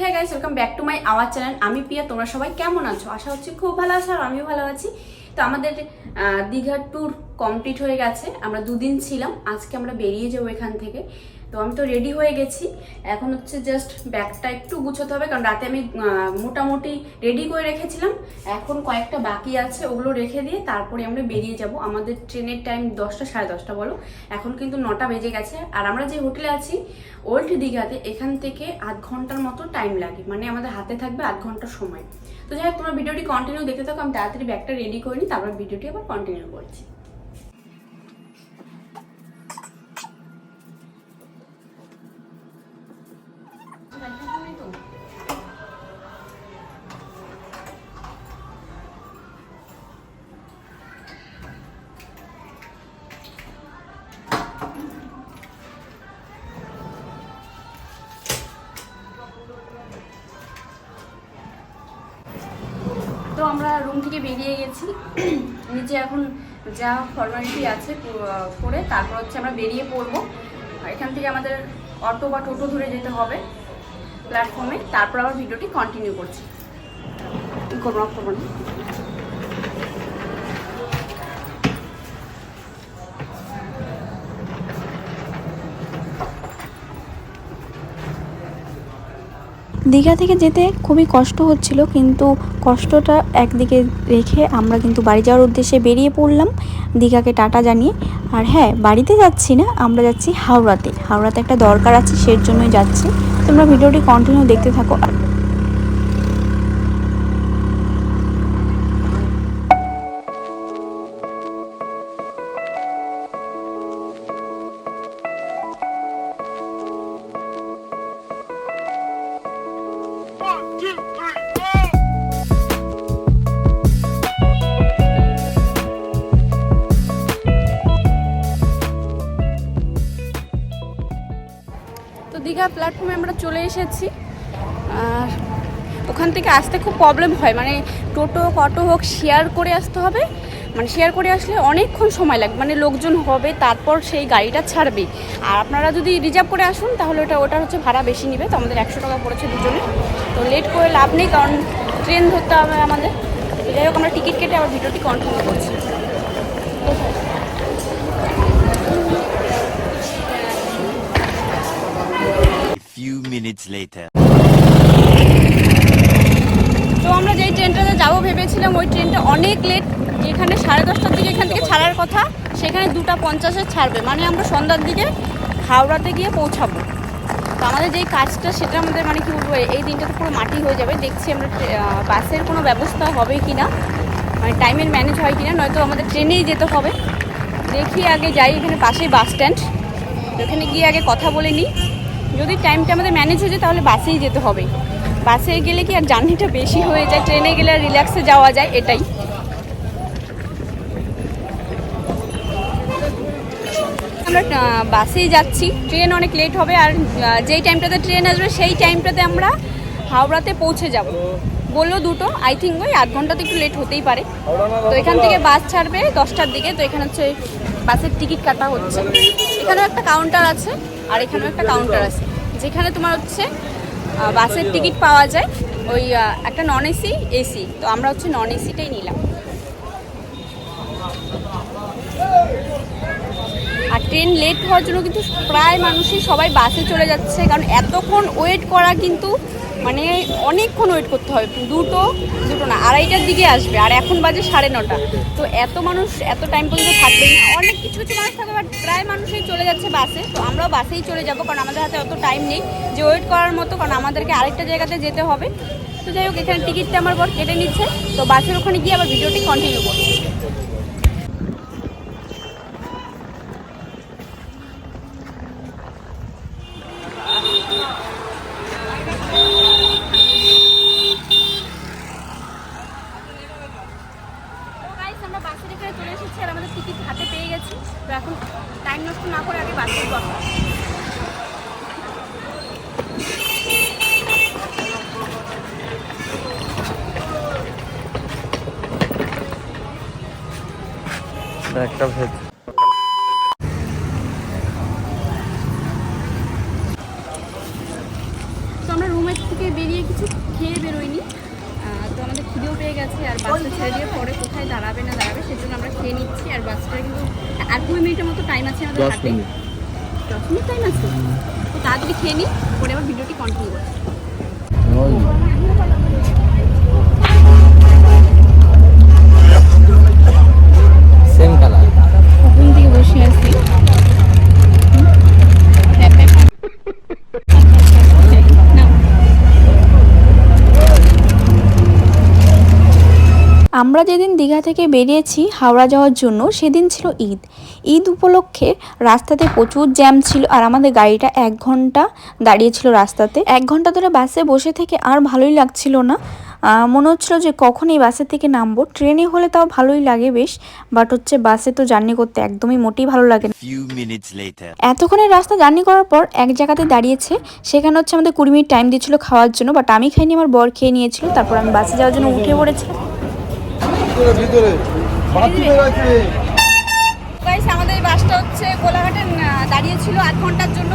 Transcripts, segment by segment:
Hey guys welcome back to my our channel আমি প্রিয়া, তোমরা সবাই কেমন আছো? আশা হচ্ছে খুব ভালো আছো আর আমিও ভালো আছি। তো আমাদের দীঘার ট্যুর কমপ্লিট হয়ে গেছে। আমরা দুদিন ছিলাম। আজকে আমরা বেরিয়ে যাব এখান থেকে। তো আমি তো রেডি হয়ে গেছি। এখন হচ্ছে জাস্ট ব্যাগটা একটু গুছোতে হবে, কারণ রাতে আমি মোটামুটি রেডি করে রেখেছিলাম। এখন কয়েকটা বাকি আছে, ওগুলো রেখে দিয়ে তারপরে আমরা বেরিয়ে যাব। আমাদের ট্রেনের টাইম দশটা, সাড়ে দশটা বলো। এখন কিন্তু নটা বেজে গেছে। আর আমরা যে হোটেলে আছি ওল্ড দীঘাতে, এখান থেকে আধ ঘণ্টার মতো টাইম লাগে। মানে আমাদের হাতে থাকবে আধ ঘণ্টার সময়। তো যাই হোক, তোমরা ভিডিওটি কন্টিনিউ দেখতে থাকো, আমি তাড়াতাড়ি ব্যাগটা রেডি করে নিই, তারপর ভিডিওটি আবার কন্টিনিউ করছি। তো আমরা রুম থেকে বেরিয়ে গেছি। নিচে এখন যা ফর্মালিটি আছে করে তারপর হচ্ছে আমরা বেরিয়ে পড়ব। এখান থেকে আমাদের অটো বা টোটো ধরে যেতে হবে। প্ল্যাটফর্মে তারপর আবার ভিডিওটি কন্টিনিউ করছি। দীঘা থেকে যেতে খুবই কষ্ট হচ্ছিল, কিন্তু কষ্টটা একদিকে রেখে আমরা কিন্তু বাড়ি যাওয়ার উদ্দেশ্যে বেরিয়ে পড়লাম দীঘাকে টাটা জানিয়ে। আর হ্যাঁ বাড়িতে যাচ্ছি না, আমরা যাচ্ছি হাওড়াতে। হাওড়াতে একটা দরকার আছে, সের জন্যই যাচ্ছি। তোমরা ভিডিওটি কন্টিনিউ দেখতে থাকো। দীঘা প্ল্যাটফর্মে আমরা চলে এসেছি। আর ওখান থেকে আসতে খুব প্রবলেম হয়। মানে টোটো, অটো হোক শেয়ার করে আসতে হবে। মানে শেয়ার করে আসলে অনেকক্ষণ সময় লাগবে। মানে লোকজন হবে, তারপর সেই গাড়িটা ছাড়বে। আর আপনারা যদি রিজার্ভ করে আসুন, তাহলে ওটা, ওটার হচ্ছে ভাড়া বেশি নেবে। তো আমাদের একশো টাকা পড়েছে দুজনে। তো লেট করে লাভ নেই, কারণ ট্রেন ধরতে হবে আমাদের। যাই হোক, আমরা টিকিট কেটে আবার ভিডিওটি কন্টিনিউ করছি। Minutes later. তো আমরা যেই ট্রেনটাতে যাব ভেবেছিলাম, ওই ট্রেনটা অনেক লেট যেখানে সাড়ে দশটার দিকে এখান থেকে ছাড়ার কথা, সেখানে দুটা পঞ্চাশে ছাড়বে। মানে আমরা সন্ধ্যার দিকে হাওড়াতে গিয়ে পৌঁছাবো। তো আমাদের যেই কাজটা, সেটা আমাদের মানে কি বলব, এই দিনটাতে পুরো মাটি হয়ে যাবে। দেখছি আমরা বাসের কোনো ব্যবস্থা হবে কি না মানে টাইমের ম্যানেজ হয় কি না নয়তো আমাদের ট্রেনেই যেতে হবে। দেখি আগে যাই এখানে পাশেই বাস স্ট্যান্ড ওখানে গিয়ে আগে কথা বলে নিই। যদি টাইমটা আমাদের ম্যানেজ হয়ে যায়, তাহলে বাসেই যেতে হবে। বাসে গেলে কি আর জার্নিটা বেশি হয়ে যায়? ট্রেনে গেলে আর রিল্যাক্সে যাওয়া যায়, এটাই। আমরা বাসেই যাচ্ছি। ট্রেন অনেক লেট হবে, আর যেই টাইমটাতে ট্রেন আসবে, সেই টাইমটাতে আমরা হাওড়াতে পৌঁছে যাব। বলল দুটো আই থিঙ্ক ওই আধ ঘণ্টা তো একটু লেট হতেই পারে। তো এখান থেকে বাস ছাড়বে দশটার দিকে, তো এখানে হচ্ছে বাসের টিকিট কাটা হচ্ছে। এখানেও একটা কাউন্টার আছে। আর এখানেও একটা কাউন্টার আছে। যেখানে তোমার হচ্ছে বাসের টিকিট পাওয়া যায়। ওই একটা নন এসি এসি তো আমরা হচ্ছে নন এসিটাই নিলাম। আর ট্রেন লেট হওয়ার জন্য কিন্তু প্রায় মানুষই সবাই বাসে চলে যাচ্ছে। কারণ এতক্ষণ ওয়েট করা কিন্তু মানে অনেকক্ষণ ওয়েট করতে হবে। দুটো দুটো না, আড়াইটার দিকে আসবে, আর এখন বাজে সাড়ে নটা। তো এত মানুষ, এত টাইম পর্যন্ত থাকবেই না। অনেক কিছু কিছু মানুষ থাকবে বাট প্রায় মানুষই চলে যাচ্ছে বাসে। তো আমরাও বাসেই চলে যাব, কারণ আমাদের হাতে অত টাইম নেই। যে ওয়েট করার মতো, কারণ আমাদেরকে আরেকটা জায়গাতে যেতে হবে। তো যাই হোক, এখানে টিকিটটা আমার বর কেটে নিচ্ছে। তো বাসের ওখানে গিয়ে আবার ভিডিওটি কন্টিনিউ করছি এসেছি আর আমাদের টিকিট হাতে পেয়ে গেছি। তো এখন টাইম নষ্ট না করে আগে বাসে বসা। একটা ভেজ তো আমরা রুমের থেকে বেরিয়ে বেরিয়ে কিছু খেয়ে বেরোয়নি আহ, তো আমাদের খিদেও পেয়ে গেছে আর বাসটা ছেড়ে দিয়ে পরে কোথায় দাঁড়াবে না দাঁড়াবে সেজন্য আমরা খেয়ে নিচ্ছি আর বাসটা কিন্তু আর কুড়ি মিনিটের মতো টাইম আছে আমাদের হাতে দশ মিনিট টাইম আছে? তো তাড়াতাড়ি খেয়ে নিই পরে আবার ভিডিওটি কন্টিনিউ করছি। আমরা যেদিন দীঘা থেকে বেরিয়েছি হাওড়া যাওয়ার জন্য সেদিন ছিল ঈদ। ঈদ উপলক্ষে রাস্তাতে প্রচুর জ্যাম ছিল আর আমাদের গাড়িটা এক ঘণ্টা দাঁড়িয়েছিল রাস্তাতে। এক ঘণ্টা ধরে বাসে বসে থেকে আর ভালোই লাগছিল না। মনে হচ্ছিল যে কখন এই বাসের থেকে নামবো। ট্রেনে হলে তাও ভালোই লাগে বেশ বাট হচ্ছে বাসে তো জার্নি করতে একদমই মোটেই ভালো লাগে না। এতক্ষণের রাস্তা জার্নি করার পর এক জায়গাতে দাঁড়িয়েছে। সেখানে হচ্ছে আমাদের কুড়ি মিনিট টাইম দিচ্ছিল খাওয়ার জন্য বাট আমি খাইনি আমার বর খেয়ে নিয়েছিল। তারপর আমি বাসে যাওয়ার জন্য উঠে পড়েছি। ভিতরে বাথরুমে আছে গাইস আমাদের এই বাসটা হচ্ছে কোলাঘাটে দাঁড়িয়ে ছিল আধ ঘণ্টার জন্য।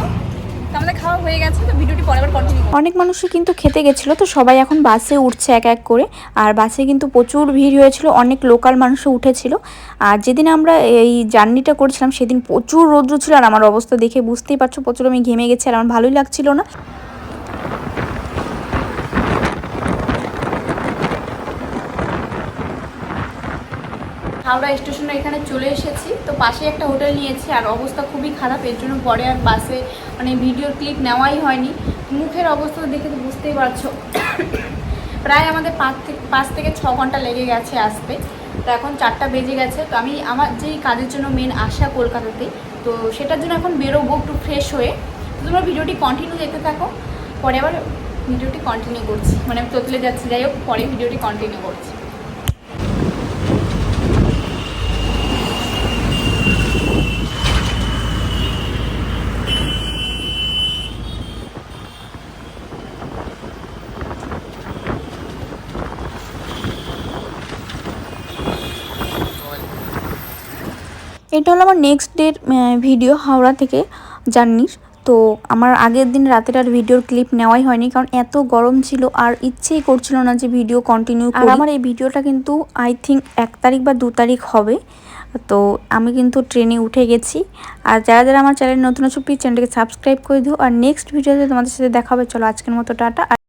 আমাদের খাওয়া হয়ে গেছে তো ভিডিওটি পরে কন্টিনিউ অনেক মানুষই কিন্তু খেতে গেছিল তো সবাই এখন বাসে উঠছে এক এক করে। আর বাসে কিন্তু প্রচুর ভিড় হয়েছিল অনেক লোকাল মানুষও উঠেছিল। আর যেদিন আমরা এই জার্নিটা করছিলাম সেদিন প্রচুর রৌদ্র ছিল আর আমার অবস্থা দেখে বুঝতেই পারছ প্রচুর আমি ঘেমে গেছি আর আমার ভালোই লাগছিল না। হাওড়া স্টেশনে এখানে চলে এসেছি। তো পাশে একটা হোটেল নিয়েছি আর অবস্থা খুবই খারাপ, এর জন্য পরে আর বাসে মানে ভিডিও ক্লিপ নেওয়াই হয়নি। মুখের অবস্থা দেখে তো বুঝতেই পারছ। প্রায় আমাদের পাঁচ থেকে পাঁচ থেকে ছ ঘণ্টা লেগে গেছে আসতে। তো এখন চারটা বেজে গেছে। তো আমি আমার যেই কাজের জন্য মেন আসা কলকাতাতে তো সেটার জন্য এখন বেরোবো একটু ফ্রেশ হয়ে। তোমরা ভিডিওটি কন্টিনিউ দেখতে থাকো। পরে আবার ভিডিওটি কন্টিনিউ করছি। মানে আমি তোতলে যাচ্ছি। যাই হোক, পরে ভিডিওটি কন্টিনিউ করছি। এটা হলো আমার নেক্সট ডের ভিডিও হাওড়া থেকে জার্নির তো আমার আগের দিন রাতের আর ভিডিওর ক্লিপ নেওয়াই হয়নি কারণ এত গরম ছিল আর ইচ্ছেই করছিল না যে ভিডিও কন্টিনিউ আর আমার এই ভিডিওটা কিন্তু আই থিঙ্ক এক তারিখ বা দু তারিখ হবে। তো আমি কিন্তু ট্রেনে উঠে গেছি। আর যারা যারা আমার চ্যানেল নতুন আছো প্লিজ চ্যানেলটাকে সাবস্ক্রাইব করে দিও। আর নেক্সট ভিডিওতে তোমাদের সাথে দেখা হবে। চলো আজকের মতো টাটা।